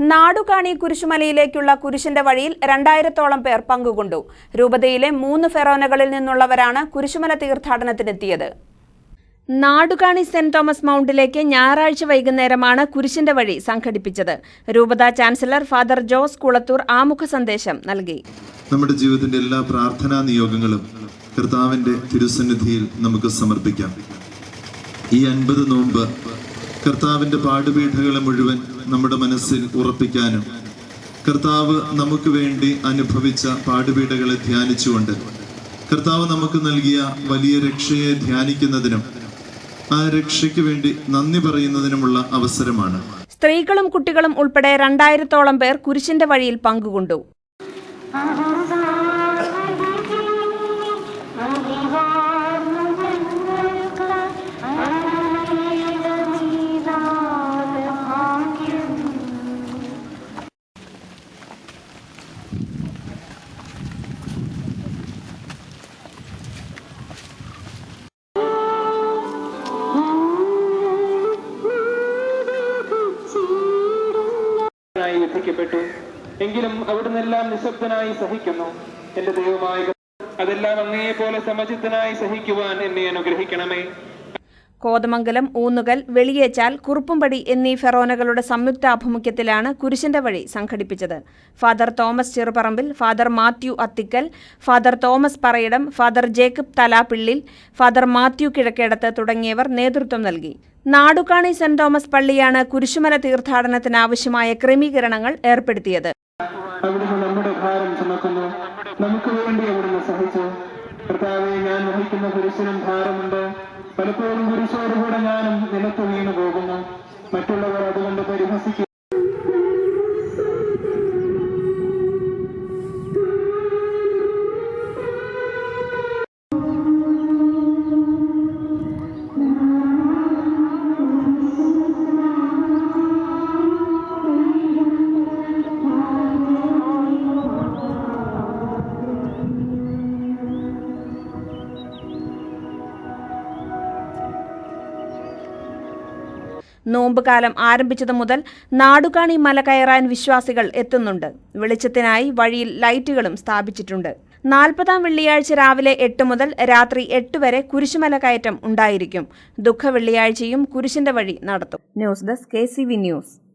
നാടുകാണി കുരിശുമലയിലേക്കുള്ള കുരിശിന്റെ വഴിയിൽ രണ്ടായിരത്തോളം പേർ പങ്കുകൊണ്ടു. രൂപതയിലെ മൂന്ന് ഫെറോനകളിൽ നിന്നുള്ളവരാണ് കുരിശുമല തീർത്ഥാടനത്തിനെത്തിയത്. നാടുകാണി സെന്റ് തോമസ് മൗണ്ടിലേക്ക് ഞായറാഴ്ച വൈകുന്നേരമാണ് കുരിശിന്റെ വഴി സംഘടിപ്പിച്ചത്. രൂപത ചാൻസലർ ഫാദർ ജോസ് കുളത്തൂർ ആമുഖ സന്ദേശം നൽകി. നമ്മുടെ ജീവിതത്തിന്റെ എല്ലാ പ്രാർത്ഥനാ നിയോഗങ്ങളും കർത്താവിന്റെ തിരുസന്നിധിയിൽ നമുക്ക് സമർപ്പിക്കാം. ഈ അൻപത് നോമ്പ് കർത്താവിന്റെ പാടുപീഠകളെ മുഴുവൻ നമ്മുടെ മനസ്സിൽ ഉറപ്പിക്കാനും കർത്താവ് നമുക്ക് വേണ്ടി അനുഭവിച്ച പാടുപീഠകളെ ധ്യാനിച്ചുകൊണ്ട് കർത്താവ് നമുക്ക് നൽകിയ വലിയ രക്ഷയെ ധ്യാനിക്കുന്നതിനും ആ രക്ഷയ്ക്ക് വേണ്ടി നന്ദി പറയുന്നതിനുമുള്ള അവസരമാണ്. സ്ത്രീകളും കുട്ടികളും ഉൾപ്പെടെ രണ്ടായിരത്തോളം പേർ കുരിശിന്റെ വഴിയിൽ പങ്കുകൊണ്ടു. ായി വിധിക്കപ്പെട്ടു എങ്കിലും അവിടുന്നെല്ലാം നിശബ്ദനായി സഹിക്കുന്നു. എന്റെ ദൈവമായ അതെല്ലാം അങ്ങയെ പോലെ സമചിത്തനായി സഹിക്കുവാൻ എന്നെ അനുഗ്രഹിക്കണമേ. കോതമംഗലം ഊന്നുകൽ വെളിയേച്ചാൽ കുറുപ്പുംപടി എന്നീ ഫെറോനകളുടെ സംയുക്താഭിമുഖ്യത്തിലാണ് കുരിശിന്റെ വഴി സംഘടിപ്പിച്ചത്. Father Thomas Cherupparambil father Mathew Athikkal father Thomas Parayidam father Jacob Thalappillil father Mathew Kizhakkedathu തുടങ്ങിയവർ നേതൃത്വം നൽകി. നാടുകാണി സെന്റ് തോമസ് പള്ളിയാണ് കുരിശുമല തീർത്ഥാടനത്തിന് ആവശ്യമായ ക്രമീകരണങ്ങൾ ഏർപ്പെടുത്തിയത്. സഹിച്ചു. ഞാൻ വഹിക്കുന്ന ഭാരമുണ്ട്. പലപ്പോഴും ഞാനും പോകുന്നു മറ്റുള്ളവർ അതുകൊണ്ട് പരിഹസിക്കും. നോമ്പുകാലം ആരംഭിച്ചതു മുതൽ നാടുകാണി മല കയറാൻ വിശ്വാസികൾ എത്തുന്നുണ്ട്. വെളിച്ചത്തിനായി വഴിയിൽ ലൈറ്റുകളും സ്ഥാപിച്ചിട്ടുണ്ട്. നാൽപ്പതാം വെള്ളിയാഴ്ച രാവിലെ എട്ട് മുതൽ രാത്രി എട്ട് വരെ കുരിശുമല കയറ്റം ഉണ്ടായിരിക്കും. ദുഃഖ വെള്ളിയാഴ്ചയും കുരിശിന്റെ വഴി നടത്തും. News desk K news.